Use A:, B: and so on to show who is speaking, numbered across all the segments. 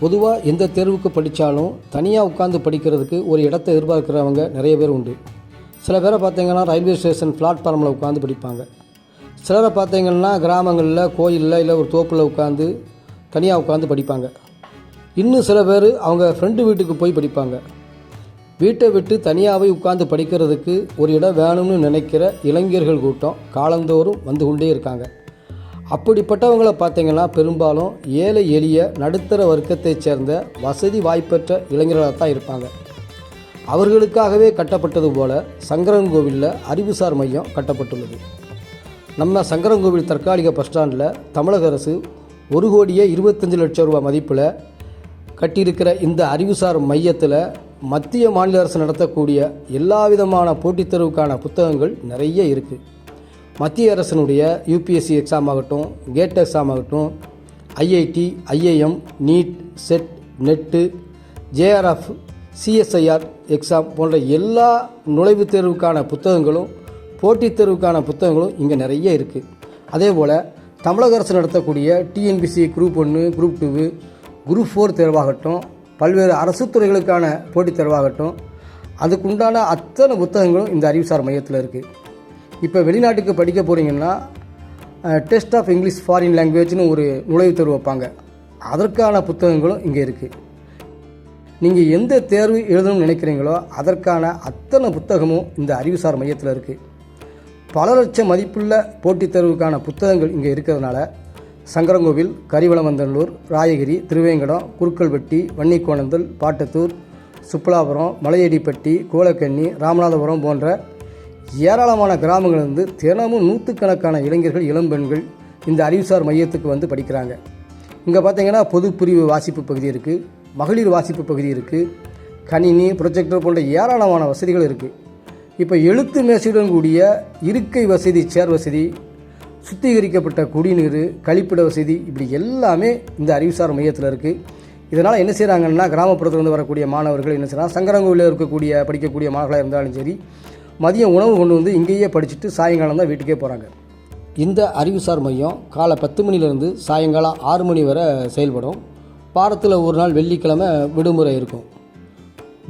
A: பொதுவாக எந்த தேர்வுக்கு படித்தாலும் தனியாக உட்காந்து படிக்கிறதுக்கு ஒரு இடத்தை எதிர்பார்க்குறவங்க நிறைய பேர் உண்டு. சில பேரை பார்த்தீங்கன்னா ரயில்வே ஸ்டேஷன் பிளாட்ஃபார்மில் உட்காந்து படிப்பாங்க. சிலரை பார்த்தீங்கன்னா கிராமங்களில் கோயிலில் இல்லை ஒரு தோப்பில் உட்காந்து தனியாக உட்காந்து படிப்பாங்க. இன்னும் சில பேர் அவங்க ஃப்ரெண்டு வீட்டுக்கு போய் படிப்பாங்க. வீட்டை விட்டு தனியாகவே உட்காந்து படிக்கிறதுக்கு ஒரு இடம் வேணும்னு நினைக்கிற இளைஞர்கள் கூட்டம் காலந்தோறும் வந்து கொண்டே இருக்காங்க. அப்படிப்பட்டவங்களை பார்த்தீங்கன்னா பெரும்பாலும் ஏழை எளிய நடுத்தர வர்க்கத்தைச் சேர்ந்த வசதி வாய்ப்பற்ற இளைஞர்களாக தான் இருப்பாங்க. அவர்களுக்காகவே கட்டப்பட்டது போல சங்கரன்கோவிலில் அறிவுசார் மையம் கட்டப்பட்டுள்ளது. நம்ம சங்கரன்கோவில் தற்காலிக பஸ் ஸ்டாண்டில் தமிழக அரசு ஒரு கோடியே இருபத்தஞ்சு லட்சம் ரூபாய் மதிப்பில் கட்டியிருக்கிற இந்த அறிவுசார் மையத்தில் மத்திய மாநில அரசு நடத்தக்கூடிய எல்லா விதமான போட்டித் தேர்வுக்கான புத்தகங்கள் நிறைய இருக்குது மத்திய அரசினுடைய யூபிஎஸ்சி எக்ஸாம் ஆகட்டும் கேட் எக்ஸாம் ஆகட்டும் IIT IAM NEET SET NET JRF CSIR exam போன்ற எல்லா நுழைவுத் தேர்வுக்கான புத்தகங்களும் போட்டித் தேர்வுக்கான புத்தகங்களும் இங்கே நிறைய இருக்குது அதே போல் தமிழக அரசு நடத்தக்கூடிய டிஎன்பிசி குரூப் ஒன்று குரூப் டூவு குரூப் ஃபோர் தேர்வாகட்டும் பல்வேறு அரசு துறைகளுக்கான போட்டித் தேர்வாகட்டும் அதுக்குண்டான அத்தனை புத்தகங்களும் இந்த அறிவுசார் மையத்தில் இருக்குது இப்போ வெளிநாட்டுக்கு படிக்க போகிறீங்கன்னா டெஸ்ட் ஆஃப் இங்கிலீஷ் ஃபாரின் லாங்குவேஜ்னு ஒரு நுழைவுத் தேர்வு வைப்பாங்க. அதற்கான புத்தகங்களும் இங்கே இருக்குது நீங்கள் எந்த தேர்வு எழுதணும்னு நினைக்கிறீங்களோ அதற்கான அத்தனை புத்தகமும் இந்த அறிவுசார் மையத்தில் இருக்குது பல லட்சம் மதிப்புள்ள போட்டித் தேர்வுக்கான புத்தகங்கள் இங்கே இருக்கிறதுனால சங்கரங்கோவில் கரிவளமந்தல்லூர் ராயகிரி திருவேங்கடம் குறுக்கல்வெட்டி வன்னிக்கோணந்தல் பாட்டத்தூர் சுப்பலாபுரம் மலையடிப்பட்டி கோலக்கண்ணி ராமநாதபுரம் போன்ற ஏராளமான கிராமங்களிலிருந்து தினமும் நூற்றுக்கணக்கான இளைஞர்கள் இளம்பெண்கள் இந்த அறிவுசார் மையத்துக்கு வந்து படிக்கிறாங்க. இங்கே பார்த்தீங்கன்னா பொதுப்பிரிவு வாசிப்பு பகுதி இருக்குது மகளிர் வாசிப்பு பகுதி இருக்குது கணினி ப்ரொஜெக்டர் போன்ற ஏராளமான வசதிகள் இருக்குது இப்போ எழுத்து மேசையுடன் கூடிய இருக்கை வசதி சேர் வசதி சுத்திகரிக்கப்பட்ட குடிநீர் கழிப்பிட வசதி இப்படி எல்லாமே இந்த அறிவுசார் மையத்தில் இருக்குது இதனால் என்ன செய்கிறாங்கன்னா கிராமப்புறத்துலேருந்து வரக்கூடிய மாணவர்கள் என்ன செய்கிறாங்க சங்கரங்கோவிலில் இருக்கக்கூடிய படிக்கக்கூடிய மாணவர்களாக இருந்தாலும் சரி மதியம் உணவு கொண்டு வந்து இங்கேயே படிச்சுட்டு சாயங்காலம் தான் வீட்டுக்கே போகிறாங்க இந்த அறிவுசார் மையம் காலை பத்து மணிலேருந்து சாயங்காலம் ஆறு மணி வரை செயல்படும். வாரத்தில் ஒரு நாள் வெள்ளிக்கிழமை விடுமுறை இருக்கும்.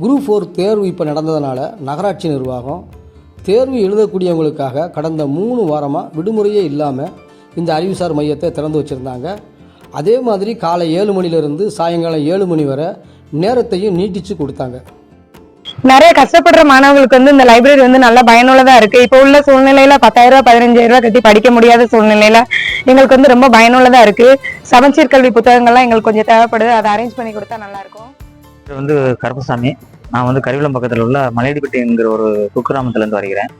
A: குரூப் ஃபோர் தேர்வு இப்போ நடந்ததுனால நகராட்சி நிர்வாகம் தேர்வு எழுதக்கூடியவங்களுக்காக கடந்த மூணு வாரமாக விடுமுறையே இல்லாமல் இந்த அறிவுசார் மையத்தை திறந்து வச்சுருந்தாங்க. அதே மாதிரி காலை ஏழு மணிலேருந்து சாயங்காலம் ஏழு மணி வரை நேரத்தையும் நீட்டிச்சு கொடுத்தாங்க.
B: நிறைய கஷ்டப்படுற மாணவர்களுக்கு வந்து இந்த லைப்ரரி வந்து நல்லா பயனுள்ளதா இருக்கு. இப்போ உள்ள சூழ்நிலையில பத்தாயிரம் ரூபாய் பதினஞ்சாயிரம் ரூபாய் கட்டி படிக்க முடியாத சூழ்நிலையில எங்களுக்கு வந்து ரொம்ப பயனுள்ளதா இருக்கு. சமச்சீர் கல்வி புத்தகங்கள்லாம் எங்களுக்கு கொஞ்சம் தேவைப்படுது. அதை அரேஞ்ச் பண்ணி கொடுத்தா நல்லா இருக்கும்.
C: இது வந்து கருப்பசாமி. நான் வந்து கரிவலம் பக்கத்தில் உள்ள மலையடிப்பட்டிங்கிற ஒரு குக்கிராமத்துலேருந்து வருகிறேன்.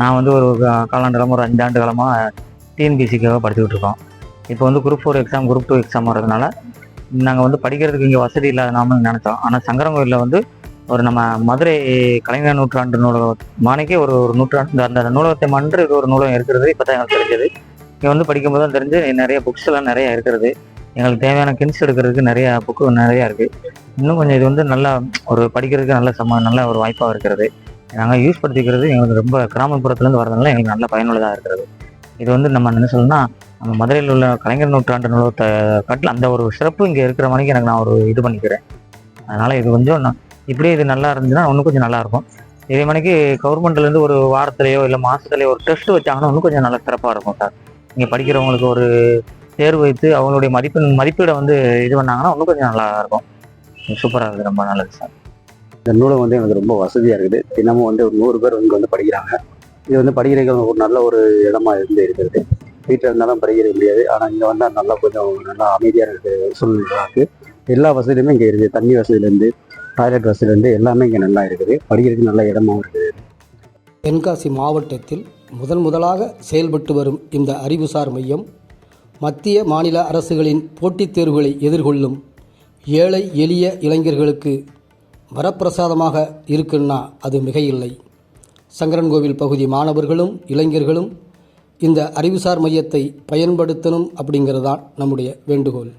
C: நான் வந்து ஒரு காலாண்டு காலாண்டு ஒரு அஞ்சாண்டு காலமாக டிஎன்பிசிக்காக படிச்சுக்கிட்டு இருக்கோம். இப்போ வந்து group four exam group two exam வரதுனால நாங்கள் வந்து படிக்கிறதுக்கு இங்கே வசதி இல்லாத நினச்சோம். ஆனால் சங்கரங்கோயிலில் வந்து ஒரு நம்ம மதுரை கலைஞர் நூற்றாண்டு நூலகம் மாணிக்கே ஒரு ஒரு நூற்றாண்டு அந்த அந்த நூலகத்தை மன்று இது ஒரு நூலகம் இருக்கிறது இப்போ தான் எங்களுக்கு தெரிஞ்சது. இங்கே வந்து படிக்கும்போது தான் தெரிஞ்சு நிறைய புக்ஸ் எல்லாம் நிறைய இருக்கிறது. எங்களுக்கு தேவையான கிண்ட்ஸ் எடுக்கிறதுக்கு நிறைய புக்கு நிறையா இருக்குது இன்னும் கொஞ்சம் இது வந்து நல்லா ஒரு படிக்கிறதுக்கு நல்ல சம நல்ல ஒரு வாய்ப்பாக இருக்கிறது. நாங்கள் யூஸ் படுத்திக்கிறது எங்களுக்கு ரொம்ப கிராமப்புறத்துலேருந்து வரதுனால எங்களுக்கு நல்ல பயனுள்ளதாக இருக்கிறது. இது வந்து நம்ம என்ன சொல்லணும்னா நம்ம மதுரையில் உள்ள கலைஞர் நூற்றாண்டு நூலகத்தை காட்டில் அந்த ஒரு சிறப்பு இங்கே இருக்கிற மணிக்கு எனக்கு நான் ஒரு இது பண்ணிக்கிறேன். அதனால் இது கொஞ்சம் நான் இப்படியே இது நல்லா இருந்துச்சுன்னா இன்னும் கொஞ்சம் நல்லா இருக்கும். இதே மணிக்கு கவர்மெண்ட்லேருந்து ஒரு வாரத்துலையோ இல்லை மாதத்துலேயோ ஒரு டெஸ்ட் வச்சாங்கன்னா இன்னும் கொஞ்சம் நல்லா சிறப்பாக இருக்கும் சார். இங்கே படிக்கிறவங்களுக்கு ஒரு தேர்வு வைத்து அவங்களுடைய மதிப்பெண் மதிப்பீடை வந்து இது பண்ணாங்கன்னா இன்னும் கொஞ்சம் நல்லா இருக்கும். சூப்பராக இருக்குது ரொம்ப நல்லது சார்.
D: இந்த நூலகம் வந்து எனக்கு ரொம்ப வசதியாக இருக்குது. தினமும் வந்து ஒரு நூறு பேர் இங்கே வந்து படிக்கிறாங்க. இது வந்து படிக்கிறதுக்கு ஒரு நல்ல ஒரு இடமா இருந்து இருக்கிறது வீட்டில் இருந்தாலும் படிக்கிற முடியாது. ஆனால் இங்கே வந்தால் நல்லா கொஞ்சம் நல்லா அமைதியாக இருக்கிற சூழ்நிலை இருக்குது எல்லா வசதியுமே இங்கே இருக்குது தண்ணி வசதியிலேருந்து டாய்லெட் வசதியிலேருந்து எல்லாமே இங்கே நல்லா இருக்குது. படிக்கிறதுக்கு நல்ல இடமாகவும் இருக்குது.
A: தென்காசி மாவட்டத்தில் முதன் முதலாக செயல்பட்டு வரும் இந்த அறிவுசார் மையம் மத்திய மாநில அரசுகளின் போட்டித் தேர்வுகளை எதிர்கொள்ளும் ஏழை எளிய இளைஞர்களுக்கு வரப்பிரசாதமாக இருக்குன்னா அது மிகையில்லை. சங்கரன்கோவில் பகுதி மாணவர்களும் இளைஞர்களும் இந்த அறிவுசார் மையத்தை பயன்படுத்தணும் அப்படிங்கிறது தான் நம்முடைய வேண்டுகோள்.